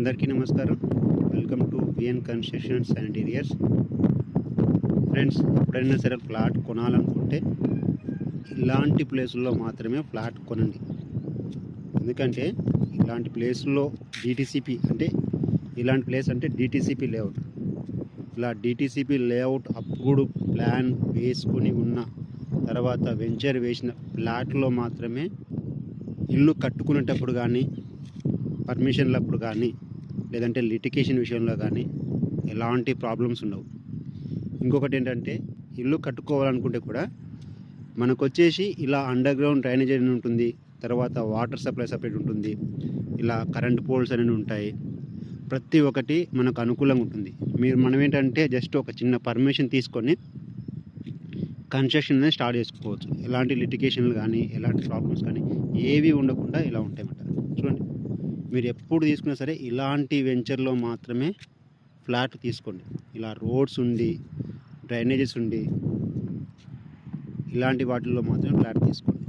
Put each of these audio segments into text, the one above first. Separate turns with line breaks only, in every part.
అందరికీ నమస్కారం. Welcome to VN constructions and interiors friends ఎప్పుడైనా సరే ఫ్లాట్ కొనాలనుకుంటే ఇలాంటి ప్లేసుల్లో మాత్రమే ఫ్లాట్ కొనండి. ఎందుకంటే ఇలాంటి ప్లేసుల్లో డిటిసిపి అంటే ఇలాంటి ప్లేస్ అంటే డిటిసిపి లేఅవుట్ ఇలా డిటిసిపి లేఅవుట్ అప్పుడు ప్లాన్ వేసుకొని ఉన్న తర్వాత వెంచర్ వేసిన ఫ్లాట్లో మాత్రమే ఇల్లు కట్టుకునేటప్పుడు కానీ పర్మిషన్లప్పుడు కానీ లేదంటే లిటికేషన్ విషయంలో కానీ ఎలాంటి ప్రాబ్లమ్స్ ఉండవు. ఇంకొకటి ఏంటంటే ఇల్లు కట్టుకోవాలనుకుంటే కూడా మనకు వచ్చేసి ఇలా అండర్ గ్రౌండ్ డ్రైనేజ్ అని ఉంటుంది తర్వాత వాటర్ సప్లై సపరేట్ ఉంటుంది ఇలా కరెంట్ పోల్స్ అనేవి ఉంటాయి. ప్రతి ఒక్కటి మనకు అనుకూలంగా ఉంటుంది. మీరు మనం ఏంటంటే జస్ట్ ఒక చిన్న పర్మిషన్ తీసుకొని కన్స్ట్రక్షన్ అనేది స్టార్ట్ చేసుకోవచ్చు. ఎలాంటి లిటికేషన్లు కానీ ఎలాంటి ప్రాబ్లమ్స్ కానీ ఏవి ఉండకుండా ఇలా ఉంటాయన్నమాట. మీరు ఎప్పుడు తీసుకున్నా సరే ఇలాంటి వెంచర్లో మాత్రమే ఫ్లాట్ తీసుకోండి. ఇలా రోడ్స్ ఉండి డ్రైనేజెస్ ఉండి ఇలాంటి వాటిల్లో మాత్రమే ఫ్లాట్ తీసుకోండి.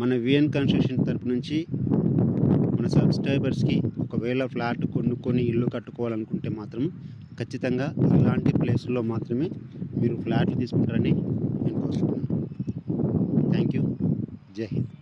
మన విఎన్ కన్స్ట్రక్షన్ తరపు నుంచి మన సబ్స్క్రైబర్స్కి ఒకవేళ ఫ్లాట్ కొనుక్కొని ఇల్లు కట్టుకోవాలనుకుంటే మాత్రం ఖచ్చితంగా ఇలాంటి ప్లేసుల్లో మాత్రమే మీరు ఫ్లాట్లు తీసుకుంటారని నేను కోరుకుంటున్నాను. థ్యాంక్ యూ జై హింద్.